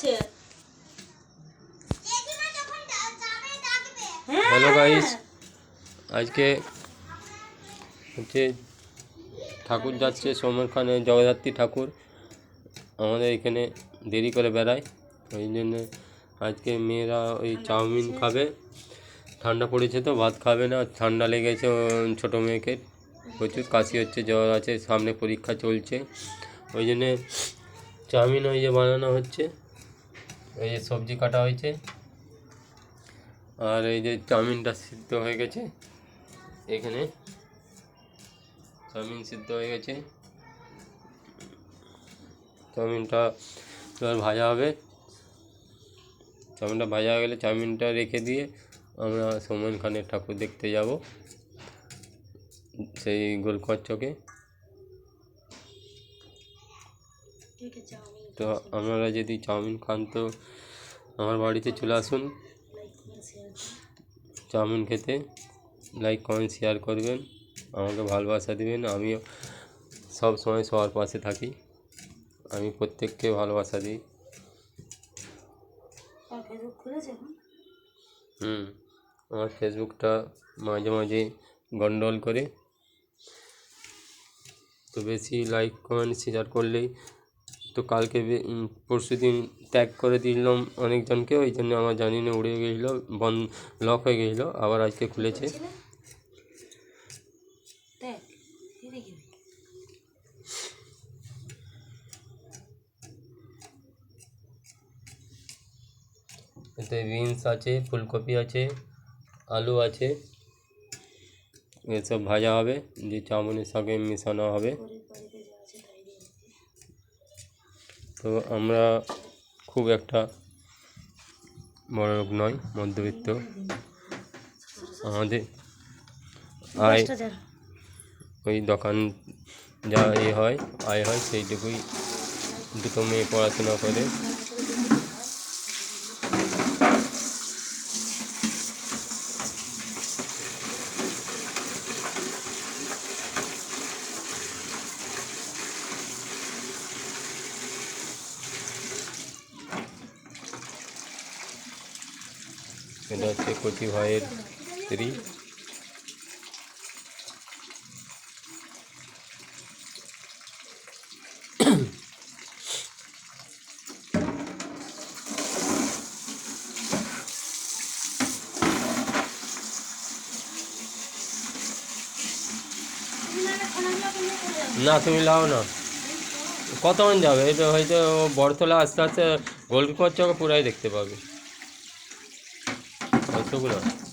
আছে? হ্যাঁ। Hello guys আজকে হচ্ছে ঠাকুর যাচ্ছে সমর খানে জগদ্ধাত্রী ঠাকুর। আমাদের এখানে দেরি করে বেড়ায় ওই জন্য আজকে মেয়েরা ওই চাউমিন খাবে। ঠান্ডা পড়েছে তো ভাত খাবে না ঠান্ডা লেগেছে ছোটো মেয়েকে। প্রচুর কাশি হচ্ছে জ্বর আছে সামনে পরীক্ষা চলছে। ওই জন্যে চাউমিন ওই যে বানানো হচ্ছে। ওই যে সবজি কাটা হয়েছে। আর এই যে চাউমিনটা সিদ্ধ হয়ে গেছে। এখানে চাউমিন সিদ্ধ হয়ে গেছে। চাউমিনটা এবার ভাজা হবে। চাউমিনটা ভাজা হয়ে গেলে চাউমিনটা রেখে দিয়ে আমরা সৌমন খানের ঠাকুর দেখতে যাব। সেই গোলকচ্চকে তো আপনারা যদি চাউমিন খান তো আমার বাড়িতে চলে আসুন। চাউমিন খেতে লাইক কমেন্ট শেয়ার করবেন। আমাকে ভালোবাসা দিবেন। আমিও সব সময় সবার পাশে থাকি। আমি প্রত্যেককে ভালোবাসা দিই। হুম আমার ফেসবুকটা মাঝে মাঝে গন্ডগোল করে। তো বেশি লাইক কমেন্ট শেয়ার করলেই তো কালকে পরশু দিন ট্যাগ করে দিলাম অনেকজনকে ওই জন্য আমার জানি না উড়ে গেছিল বন্ধ লক হয়ে গেছিল আবার আজকে খুলেছে। এতে বিনস আছে ফুলকপি আছে আলু আছে এসব ভাজা হবে দিয়ে চাউমিনের সঙ্গে মেশানো হবে গরিব বাড়িতে যা আছে তাই দিয়ে দিবি। তো আমরা খুব একটা বড় লোক নয় মধ্যবিত্ত। আমাদের আয় ওই দোকান যা এ হয় আয় হয় সেইটুকুই দুটো মেয়ে পড়াশোনা করে। এটা হচ্ছে কচি ভাইয়ের স্ত্রী। না, তুমি লাও না। কতক্ষণ যাবে? এটা হয়তো বড়তলা আস্তে আস্তে গোল করছে পুরাই দেখতে পাবে। 我受不了。